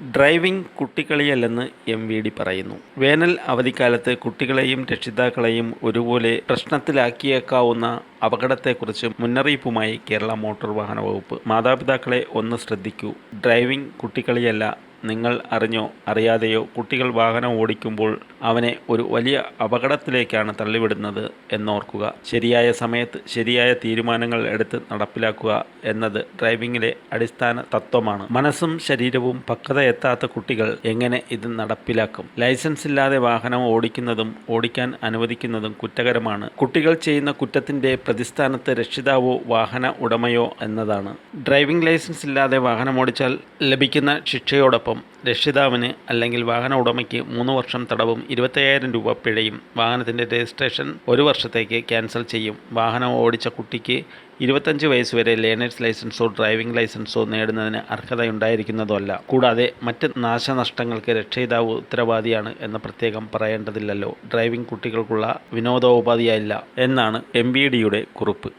Driving കുട്ടിക്കളിയല്ലെന്ന് M V D പറയുന്നു. വേനൽ അവധിക്കാലത്ത് കുട്ടികളെയും രക്ഷിതാക്കളെയും ഒരുപോലെ പ്രശ്നത്തിലാക്കിയേക്കാവുന്ന അപകടത്തെക്കുറിച്ച് മുന്നറിയിപ്പുമായി കേരള മോട്ടോർ വാഹന വകുപ്പ്. മാതാപിതാക്കളെ ഒന്ന് ശ്രദ്ധിക്കൂ. ഡ്രൈവിംഗ് കുട്ടിക്കളിയല്ല നിങ്ങൾ അറിഞ്ഞോ അറിയാതെയോ കുട്ടികൾ വാഹനം ഓടിക്കുമ്പോൾ അവനെ ഒരു വലിയ അപകടത്തിലേക്കാണ് തള്ളിവിടുന്നത് എന്നോർക്കുക. ശരിയായ സമയത്ത് ശരിയായ തീരുമാനങ്ങൾ എടുത്ത് നടപ്പിലാക്കുക എന്നത് ഡ്രൈവിംഗിലെ അടിസ്ഥാന തത്വമാണ്. മനസ്സും ശരീരവും പക്വത എത്താത്ത കുട്ടികൾ എങ്ങനെ ഇത് നടപ്പിലാക്കും? ലൈസൻസ് ഇല്ലാതെ വാഹനം ഓടിക്കുന്നതും ഓടിക്കാൻ അനുവദിക്കുന്നതും കുറ്റകരമാണ്. കുട്ടികൾ ചെയ്യുന്ന കുറ്റത്തിന്റെ പ്രതിസ്ഥാനത്ത് രക്ഷിതാവോ വാഹന ഉടമയോ എന്നതാണ്. ഡ്രൈവിംഗ് ലൈസൻസ് ഇല്ലാതെ വാഹനം ഓടിച്ചാൽ ലഭിക്കുന്ന ശിക്ഷയോടൊപ്പം രക്ഷിതാവിന് അല്ലെങ്കിൽ വാഹന ഉടമയ്ക്ക് മൂന്ന് വർഷം തടവും ഇരുപത്തയ്യായിരം രൂപ പിഴയും വാഹനത്തിന്റെ രജിസ്ട്രേഷൻ ഒരു വർഷത്തേക്ക് ക്യാൻസൽ ചെയ്യും. വാഹനം ഓടിച്ച കുട്ടിക്ക് ഇരുപത്തഞ്ച് വയസ്സ് വരെ ലേണേഴ്സ് ലൈസൻസോ ഡ്രൈവിംഗ് ലൈസൻസോ നേടുന്നതിന് അർഹതയുണ്ടായിരിക്കുന്നതല്ല. കൂടാതെ മറ്റ് നാശനഷ്ടങ്ങൾക്ക് രക്ഷയിതാവ് ഉത്തരവാദിയാണ് എന്ന് പ്രത്യേകം പറയേണ്ടതില്ലല്ലോ. ഡ്രൈവിംഗ് കുട്ടികൾക്കുള്ള വിനോദോപാധിയല്ല എന്നാണ് എം ബി ഡിയുടെ കുറിപ്പ്.